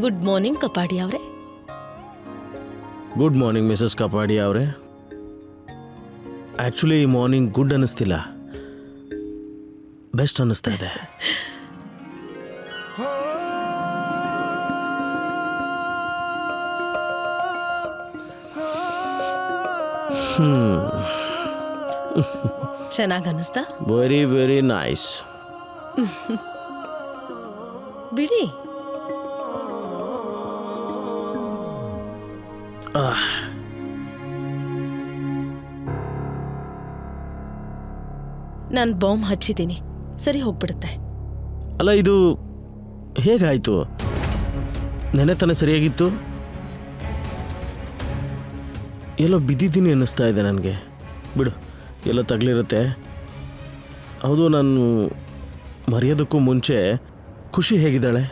Good morning ಕಪಾಡಿ ಅವರೇ. Good morning Mrs Kapadi ಅವರೇ. Actually ಈ ಮಾರ್ನಿಂಗ್ ಗುಡ್ ಅನ್ನಿಸ್ತಿಲ್ಲ. ಬೆಸ್ಟ್ ಅನ್ನಿಸ್ತಾ ಇದೆ. ಚೆನ್ನಾಗಿ ಅನ್ನಿಸ್ತಾ? ವೆರಿ ವೆರಿ ನೈಸ್ ಬಿಡಿ. ನಾನು ಬಾಂಬ್ ಹಚ್ಚಿದ್ದೀನಿ. ಸರಿ ಹೋಗ್ಬಿಡುತ್ತೆ. ಅಲ್ಲ ಇದು ಹೇಗಾಯಿತು? ನೆನೆತನ ತಾನೇ ಸರಿಯಾಗಿತ್ತು? ಎಲ್ಲೋ ಬಿದ್ದಿದ್ದೀನಿ ಅನ್ನಿಸ್ತಾ ಇದೆ ನನಗೆ. ಬಿಡು ಎಲ್ಲ ತಗಲಿರುತ್ತೆ. ಹೌದು ನಾನು ಮರೆಯೋದಕ್ಕೂ ಮುಂಚೆ ಖುಷಿ ಹೇಗಿದ್ದಾಳೆ?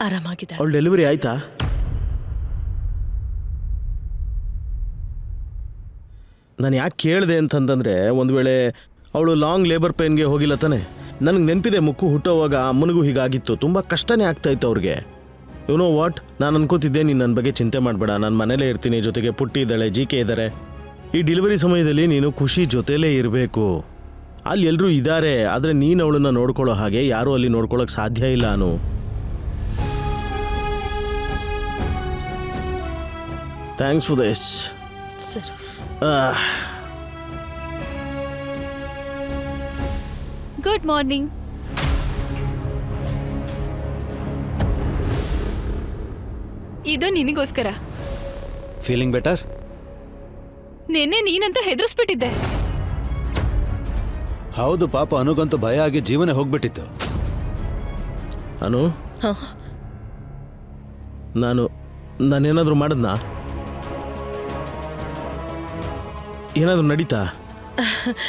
ಆರಾಮಾಗಿದೆ ಅವಳು ಡೆಲಿವರಿ ಆಯ್ತಾ? ನಾನು ಯಾಕೆ ಕೇಳಿದೆ ಅಂತಂತಂದರೆ ಒಂದು ವೇಳೆ ಅವಳು ಲಾಂಗ್ ಲೇಬರ್ ಪೇನ್ಗೆ ಹೋಗಿಲ್ಲ ತಾನೆ. ನನಗೆ ನೆನಪಿದೆ ಮುಕ್ಕು ಹುಟ್ಟೋವಾಗ ಅಮ್ಮನಿಗೂ ಹೀಗಾಗಿತ್ತು. ತುಂಬ ಕಷ್ಟನೇ ಆಗ್ತಾಯಿತ್ತು ಅವ್ರಿಗೆ. ಯುನೋ ವಾಟ್ ನಾನು ಅನ್ಕೋತಿದ್ದೆ, ನೀನು ನನ್ನ ಬಗ್ಗೆ ಚಿಂತೆ ಮಾಡಬೇಡ. ನಾನು ಮನೇಲೇ ಇರ್ತೀನಿ, ಜೊತೆಗೆ ಪುಟ್ಟಿ ಇದ್ದಾಳೆ ಜಿ ಕೆ ಇದ್ದಾರೆ ಈ ಡೆಲಿವರಿ ಸಮಯದಲ್ಲಿ ನೀನು ಖುಷಿ ಜೊತೆಲೇ ಇರಬೇಕು. ಅಲ್ಲಿ ಎಲ್ಲರೂ ಇದ್ದಾರೆ ಆದರೆ ನೀನು ಅವಳನ್ನು ನೋಡ್ಕೊಳ್ಳೋ ಹಾಗೆ ಯಾರೂ ಅಲ್ಲಿ ನೋಡ್ಕೊಳ್ಳೋಕೆ ಸಾಧ್ಯ ಇಲ್ಲ ಅನು. ಥ್ಯಾಂಕ್ಸ್ ಫಾರ್ ದಿಸ್ ಸರಿ ಗುಡ್ ಮಾರ್ನಿಂಗ್ ಇದು ನಿನಗೋಸ್ಕರ. ಫೀಲಿಂಗ್ ಬೆಟರ್ ನಿನ್ನೆ ನೀನಂತೂ ಹೆದರ್ಸ್ಬಿಟ್ಟಿದ್ದೆ. ಹೌದು ಪಾಪ ಅನುಗಂತೂ ಭಯ ಆಗಿ ಜೀವನ ಹೋಗ್ಬಿಟ್ಟಿತ್ತು. ಅನು? ಹಾ. ನಾನು ನಾನೇನಾದರೂ ಮಾಡಿದ್ನಾ? ಏನಾದರೂ ನಡೀತಾ?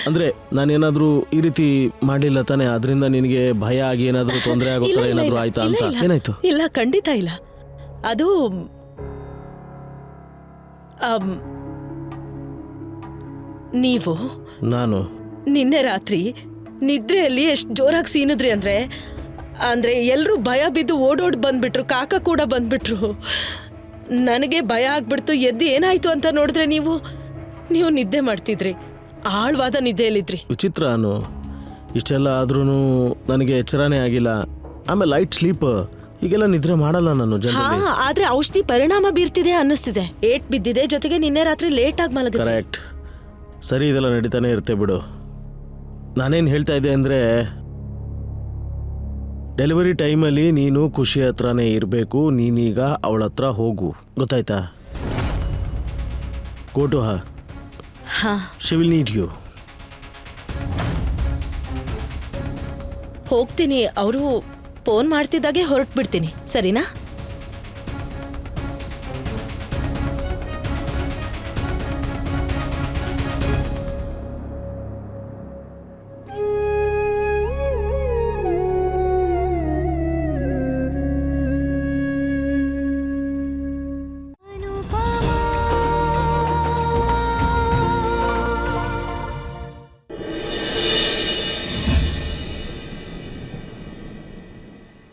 ಅಂದ್ರೆ ನಾನೇನಾದ್ರೂ ಈ ರೀತಿ ಮಾಡಲಿಲ್ಲ ತಾನೇ ಅದರಿಂದ ನಿನಗೆ ಭಯ ಆಗಿ ಏನಾದರೂ ತೊಂದರೆ ಆಗೋ ಥರ ಏನಾದರೂ ಆಯ್ತಾ ಅಂತ? ಏನಾಯ್ತು? ಇಲ್ಲ ಖಂಡಿತ ಇಲ್ಲ. ಅದು ಆಮ್, ನೀವು ನಾನು? ನಿನ್ನೆ ರಾತ್ರಿ ನಿದ್ರೆಯಲ್ಲಿ ಎಷ್ಟು ಜೋರಾಗಿ ಸೀನಿದ್ರಿ ಅಂದ್ರೆ ಅಂದ್ರೆ ಎಲ್ಲರೂ ಭಯ ಬಿದ್ದು ಓಡೋಡ್ ಬಂದ್ಬಿಟ್ರು ಕಾಕ ಕೂಡ ಬಂದ್ಬಿಟ್ರು. ನನಗೆ ಭಯ ಆಗ್ಬಿಡ್ತು ಎದ್ದು ಏನಾಯ್ತು ಅಂತ ನೋಡಿದ್ರೆ ನೀವು? ನೀವು ನಿದ್ದೆ ಮಾಡ್ತಿದ್ರಿ. ಆಳ್ವಾದ ನಿದ್ದೆಯಲ್ಲಿದ್ರಿ. ವಿಚಿತ್ರ ಅನು. ಇಷ್ಟೆಲ್ಲ ಆದ್ರೂ ನನಗೆ ಎಚ್ಚರನೇ ಆಗಿಲ್ಲ. ಆಮೇಲೆ ಲೈಟ್ ಸ್ಲೀಪ್ ಈಗೆಲ್ಲ ನಿದ್ರೆ ಮಾಡಲ್ಲ ನಾನು ಹಾ ಜನರಲಿ ಆದ್ರೆ ಔಷಧಿ ಪರಿಣಾಮ ಬೀರ್ತಿದೆ ಅನ್ನಿಸ್ತಿದೆ. ಏಟ್ ಬಿದ್ದಿದೆ ಜೊತೆಗೆ ನಿನ್ನೆ ರಾತ್ರಿ ಲೇಟ್ ಆಗಿ ಮಲಗ ಕರೆಕ್ಟ್ ಸರಿ ಇದೆಲ್ಲ ನಡೀತಾನೆ ಇರುತ್ತೆ ಬಿಡು. ನಾನೇನು ಹೇಳ್ತಾ ಇದ್ದೆ ಅಂದರೆ ಡೆಲಿವರಿ ಟೈಮಲ್ಲಿ ನೀನು ಖುಷಿ ಹತ್ರನೇ ಇರಬೇಕು ನೀನೀಗ ಅವಳ ಹತ್ರ ಹೋಗು. ಗೊತ್ತಾಯ್ತಾ? ಕೋಟು ಹಾ ಶಿ ವಿಲ್ ನೀಡ್ ಯು ಹೋಗ್ತೀನಿ. ಅವರು ಫೋನ್ ಮಾಡ್ತಿದ್ದಾಗೆ ಹೊರಟ್ಬಿಡ್ತೀನಿ. ಸರಿನಾ?